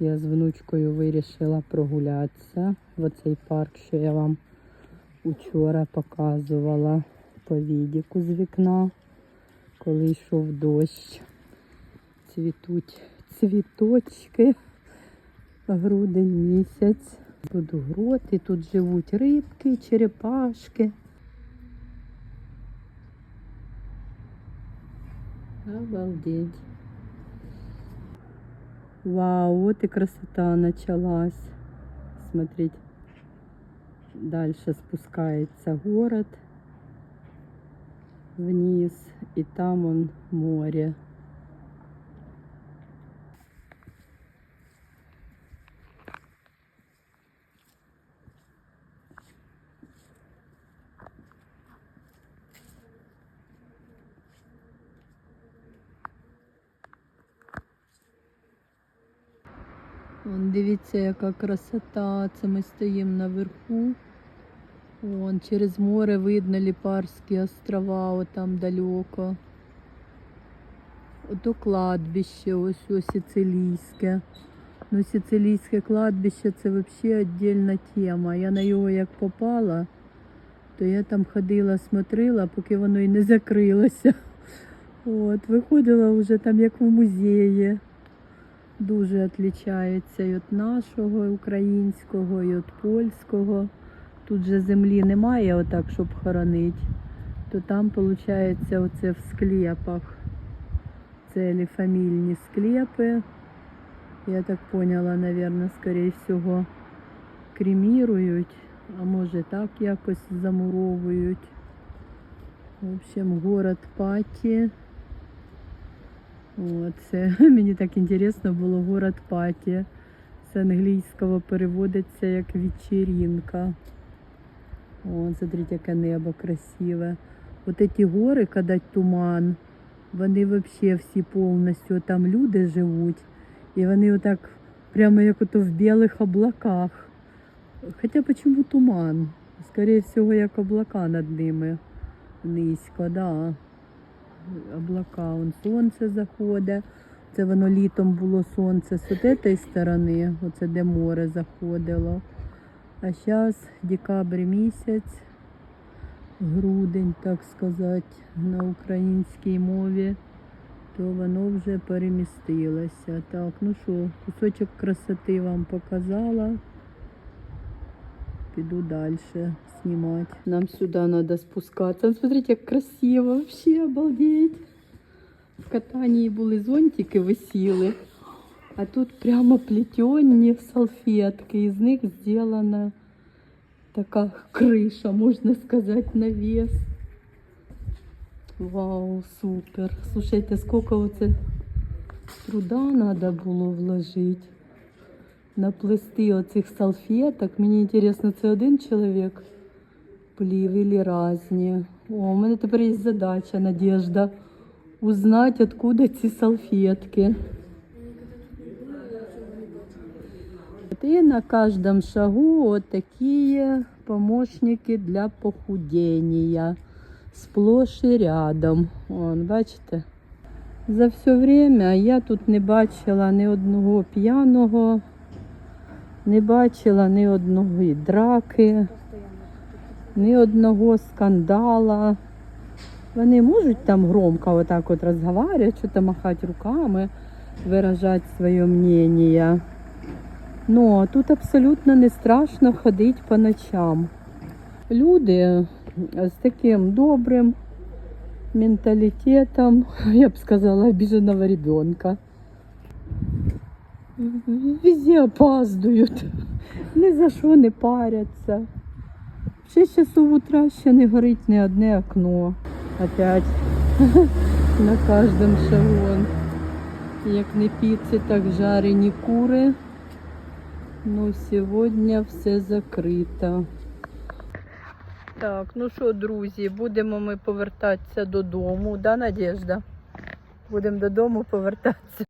Я з внучкою вирішила прогулятися в оцей парк, що я вам учора показувала по відіку з вікна, коли йшов дощ. Цвітуть цвіточки. Грудень місяць. Тут грот, і тут живуть рибки, черепашки. Обалдеть. Вау, вот и красота началась. Смотрите. Дальше спускается город вниз, и там он море. Вон, дивіться, яка красота. Це ми стоїмо наверху. Вон, через море видно Ліпарські острова, отам далеко. Ото кладбище, ось ось сицилійське. Ну, сицилійське кладбище це взагалі віддільна тема. Я на його як попала, то я там ходила, смотрела, поки воно і не закрилося. От, виходила вже там як в музеї. Дуже відрізняється і від нашого українського, і від польського. Тут же землі немає, отак, щоб хоронити. То там, виходить, оце в склепах. Це фамільні склепи. Я так поняла, наверное, скорее всього, кремірують, а може так якось замуровують. В общем, город Паті. От, це мені так інтересно було город Паті. З англійського переводиться як вечеринка. О, смотрите, яке небо красиве. От ці гори, коли туман, вони взагалі всі повністю там люди живуть. І вони отак прямо як ото в білих облаках. Хоча чому туман? Скоріше всього, як облака над ними низько, да. Облака, вон сонце заходить. Це воно літом було сонце з цієї сторони, оце де море заходило. А зараз декабрь місяць, грудень, так сказати, на українській мові, то воно вже перемістилося. Так, ну що, кусочок красоти вам показала. Піду далі знімати. Нам сюди треба спускатися. Смотрите, як красиво, вообще обалдеть. В катанії були зонтики висіли, а тут прямо плетені салфетки. Із них зроблена така криша, можна сказати, навес. Вау, супер. Слушайте, скільки оце труда треба було вложити. Наплести оцих салфеток. Мені інтересно, це один чоловік плів или разні. О, у мене тепер є задача, Надежда. Узнать, откуда ці салфетки. И на каждом шагу вот помощники для похудения. Сплошь і рядом. Вон, бачите? За все время я тут не бачила ні одного п'яного, не бачила ні одної драки, ні одного скандала. Вони можуть там громко отак от розговорювати, що-то махати руками, виражати своє мнение. Ну, тут абсолютно не страшно ходити по ночам. Люди з таким добрим менталітетом, я б сказала, обіженого ребенка. Везде опаздують, ні за що не паряться. В 6 часов утра ще не горить ні одне окно. Опять на каждом шагу. Як не піци, так жарені кури. Ну, сьогодні все закрито. Так, ну що, друзі, будемо ми повертатися додому, да, Надежда? Будемо додому повертатися.